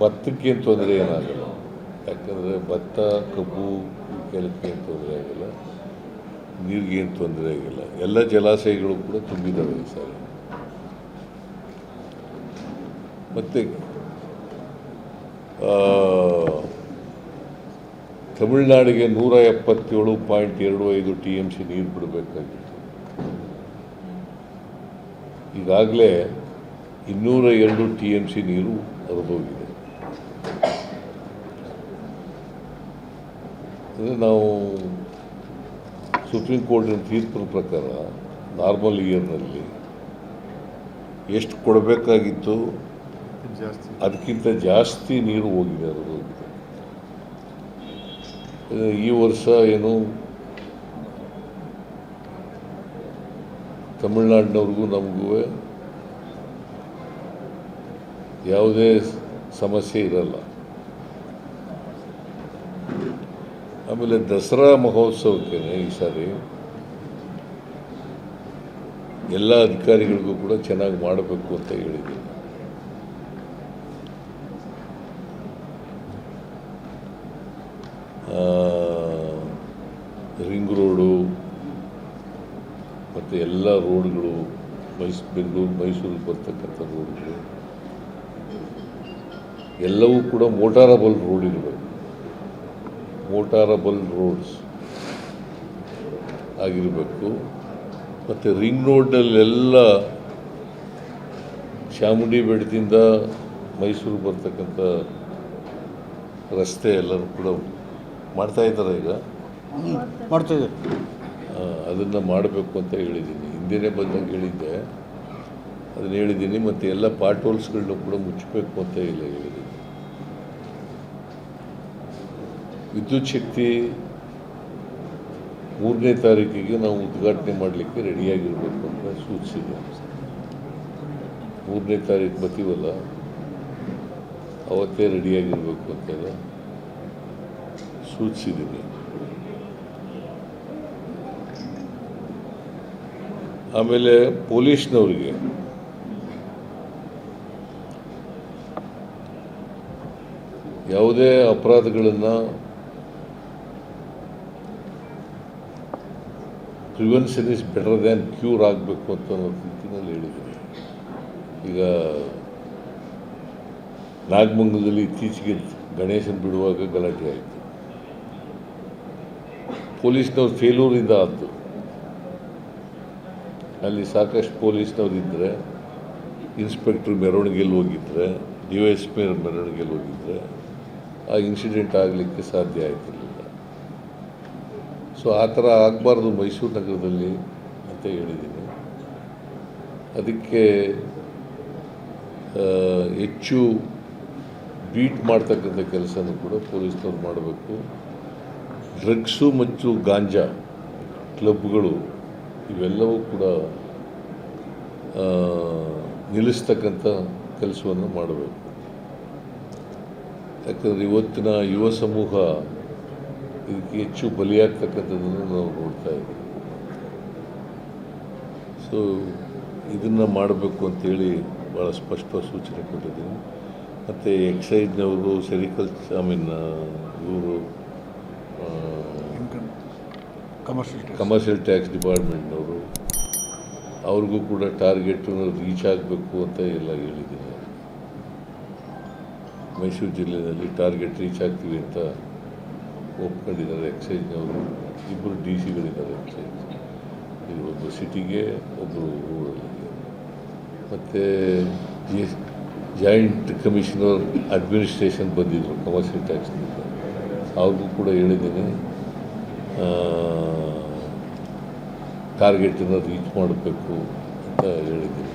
ಭತ್ತಕ್ಕೆ ತೊಂದರೆ ಏನಾಗಲ್ಲ. ಯಾಕಂದರೆ ಭತ್ತ, ಕಬ್ಬು ಕೆಲಕ್ಕೆ ಏನು ತೊಂದರೆ ಆಗಿಲ್ಲ. ನೀರಿಗೆ ಏನು ತೊಂದರೆ ಆಗಿಲ್ಲ. ಎಲ್ಲ ಜಲಾಶಯಗಳು ಕೂಡ ತುಂಬಿದ್ದಾವೆ ಈ ಸಾರಿ. ಮತ್ತು ತಮಿಳುನಾಡಿಗೆ ನೂರ ಎಪ್ಪತ್ತೇಳು ಪಾಯಿಂಟ್ ಎರಡು ಐದು ಟಿ ಎಂ ಸಿ ನೀರು ಬಿಡಬೇಕಾಗಿತ್ತು. ಈಗಾಗಲೇ ಇನ್ನೂರ ಎರಡು ಟಿ ಎಂ ಸಿ ನೀರು ಹರಿದೋಗಿದೆ ಅಂದರೆ ನಾವು ಸುಪ್ರೀಂ ಕೋರ್ಟಿನ ತೀರ್ಪಿನ ಪ್ರಕಾರ ನಾರ್ಮಲ್ ಇಯರ್ನಲ್ಲಿ ಎಷ್ಟು ಕೊಡಬೇಕಾಗಿತ್ತು ಅದಕ್ಕಿಂತ ಜಾಸ್ತಿ ನೀರು ಹೋಗಿದೆ ಅದು ಈ ವರ್ಷ ಏನು ತಮಿಳ್ನಾಡಿನವ್ರಿಗೂ ನಮಗೂ ಯಾವುದೇ ಸಮಸ್ಯೆ ಇರಲ್ಲ. ಆಮೇಲೆ ದಸರಾ ಮಹೋತ್ಸವಕ್ಕೆ ಈ ಸಾರಿ ಎಲ್ಲ ಅಧಿಕಾರಿಗಳಿಗೂ ಕೂಡ ಚೆನ್ನಾಗಿ ಮಾಡಬೇಕು ಅಂತ ಹೇಳಿದ್ದೀನಿ. ರಿಂಗ್ ರೋಡು ಮತ್ತು ಎಲ್ಲ ರೋಡ್ಗಳು, ಮೈಸ್, ಬೆಂಗಳೂರು, ಮೈಸೂರಿಗೆ ಬರ್ತಕ್ಕಂಥ ರೋಡ್ಗಳು, ಎಲ್ಲವೂ ಕೂಡ ಮೋಟಾರಬಲ್ ರೋಡ್ ಇರಬೇಕು. ಮೋಟಾರಬಲ್ ರೋಡ್ಸ್ ಆಗಿರಬೇಕು. ಮತ್ತು ರಿಂಗ್ ರೋಡಲ್ಲೆಲ್ಲ ಚಾಮುಂಡಿ ಬೆಟ್ಟದಿಂದ ಮೈಸೂರು ಬರ್ತಕ್ಕಂಥ ರಸ್ತೆ ಎಲ್ಲರೂ ಕೂಡ ಮಾಡ್ತಾ ಇದ್ದಾರೆ ಈಗ. ಮಾಡ್ತಾಯಿದ್ದಾರೆ ಅದನ್ನು ಮಾಡಬೇಕು ಅಂತ ಹೇಳಿದ್ದೀನಿ. ಹಿಂದೆನೇ ಬಂದಾಗ ಹೇಳಿದ್ದೆ. ಅದನ್ನು ಹೇಳಿದ್ದೀನಿ. ಮತ್ತು ಎಲ್ಲ ಪಾರ್ಟ್ ಹೋಲ್ಸ್ಗಳನ್ನ ಕೂಡ ಮುಚ್ಚಬೇಕು ಅಂತ ಇಲ್ಲ ಹೇಳಿದ್ದೀನಿ. ವಿದ್ಯುತ್ ಶಕ್ತಿ ಮೂರನೇ ತಾರೀಕಿಗೆ ನಾವು ಉದ್ಘಾಟನೆ ಮಾಡಲಿಕ್ಕೆ ರೆಡಿಯಾಗಿರಬೇಕು ಅಂತ ಸೂಚಿಸಿದೆ. ಮೂರನೇ ತಾರೀಕು ಬರ್ತೀವಲ್ಲ ಅವತ್ತೇ ರೆಡಿಯಾಗಿರಬೇಕು ಅಂತೆಲ್ಲ ಸೂಚಿಸಿದ್ದೀನಿ. ಆಮೇಲೆ ಪೊಲೀಸ್ನವರಿಗೆ ಯಾವುದೇ ಅಪರಾಧಗಳನ್ನು prevention is better than cure ಆಗಬೇಕು ಅಂತ ಅನ್ನೋ ರೀತಿಯಲ್ಲಿ ಹೇಳಿದ್ದೀನಿ. ಈಗ ನಾಗಮಂಗಲದಲ್ಲಿ ಇತ್ತೀಚೆಗೆ ಗಣೇಶನ ಬಿಡುವಾಗ ಗಲಾಟೆ ಆಯಿತು. ಪೊಲೀಸ್ನವ್ರು ಫೇಲೂರಿಂದ ಆದ್ದು. ಅಲ್ಲಿ ಸಾಕಷ್ಟು ಪೊಲೀಸ್ನವ್ರು ಇದ್ದರೆ ಇನ್ಸ್ಪೆಕ್ಟ್ರ್ ಮೆರವಣಿಗೆಯಲ್ಲಿ ಹೋಗಿದ್ರೆ, ಡಿ ವೈ ಎಸ್ ಪಿ ಮೆರವಣಿಗೆಯಲ್ಲಿ ಹೋಗಿದ್ರೆ, ಆ ಇನ್ಸಿಡೆಂಟ್ ಆಗಲಿಕ್ಕೆ ಸಾಧ್ಯ ಆಯ್ತಿರಲಿಲ್ಲ. ಸೊ ಆ ಥರ ಆಗಬಾರ್ದು ಮೈಸೂರು ನಗರದಲ್ಲಿ ಅಂತ ಹೇಳಿದ್ದೀನಿ. ಅದಕ್ಕೆ ಹೆಚ್ಚು ಬೀಟ್ ಮಾಡ್ತಕ್ಕಂಥ ಕೆಲಸನೂ ಕೂಡ ಪೊಲೀಸ್ನವ್ರು ಮಾಡಬೇಕು. ಡ್ರಗ್ಸು ಮತ್ತು ಗಾಂಜಾ ಕ್ಲಬ್ಗಳು ಇವೆಲ್ಲವೂ ಕೂಡ ನಿಲ್ಲಿಸ್ತಕ್ಕಂಥ ಕೆಲಸವನ್ನು ಮಾಡಬೇಕು. ಯಾಕಂದರೆ ಇವತ್ತಿನ ಯುವ ಸಮೂಹ ಇದಕ್ಕೆ ಹೆಚ್ಚು ಬಲಿಯಾಗ್ತಕ್ಕಂಥದ್ದನ್ನು ನಾವು ನೋಡ್ತಾ ಇದ್ದೀವಿ. ಸೊ ಇದನ್ನು ಮಾಡಬೇಕು ಅಂತೇಳಿ ಭಾಳ ಸ್ಪಷ್ಟ ಸೂಚನೆ ಕೊಟ್ಟಿದ್ದೀನಿ. ಮತ್ತು ಎಕ್ಸೈಜ್ನವರು ಸೆರಿಕಲ್ಚರ್ ಐ ಮೀನ್ ಇವರು ಕಮರ್ಷಿಯಲ್ ಕಮರ್ಷಿಯಲ್ ಟ್ಯಾಕ್ಸ್ ಡಿಪಾರ್ಟ್ಮೆಂಟ್ನವರು ಅವ್ರಿಗೂ ಕೂಡ ಟಾರ್ಗೆಟು ರೀಚ್ ಆಗಬೇಕು ಅಂತ ಎಲ್ಲ ಹೇಳಿದ್ದೀನಿ. ಮೈಸೂರು ಜಿಲ್ಲೆಯಲ್ಲಿ ಟಾರ್ಗೆಟ್ ರೀಚ್ ಆಗ್ತೀವಿ ಅಂತ ಒಪ್ಕೊಂಡಿದ್ದಾರೆ ಎಕ್ಸೈಜ್ನವರು ಇಬ್ಬರು ಡಿ ಸಿಗಳಿದ್ದಾರೆ ಎಕ್ಸೈಜ್. ಇದು ಒಬ್ಬರು ಸಿಟಿಗೆ, ಒಬ್ಬರು ರೂರಲ್ಲಿಗೆ ಮತ್ತು ಜಾಯಿಂಟ್ ಕಮಿಷನರ್ ಅಡ್ಮಿನಿಸ್ಟ್ರೇಷನ್ ಬಂದಿದ್ದರು ಕಮರ್ಷಿಯಲ್ ಟ್ಯಾಕ್ಸ್ನಿಂದ. ಅವ್ರಿಗೂ ಕೂಡ ಹೇಳಿದ್ದೀನಿ. ಟಾರ್ಗೆಟನ್ನು ರೀಚ್ ಮಾಡಬೇಕು ಅಂತ ಹೇಳಿದ್ದೀನಿ.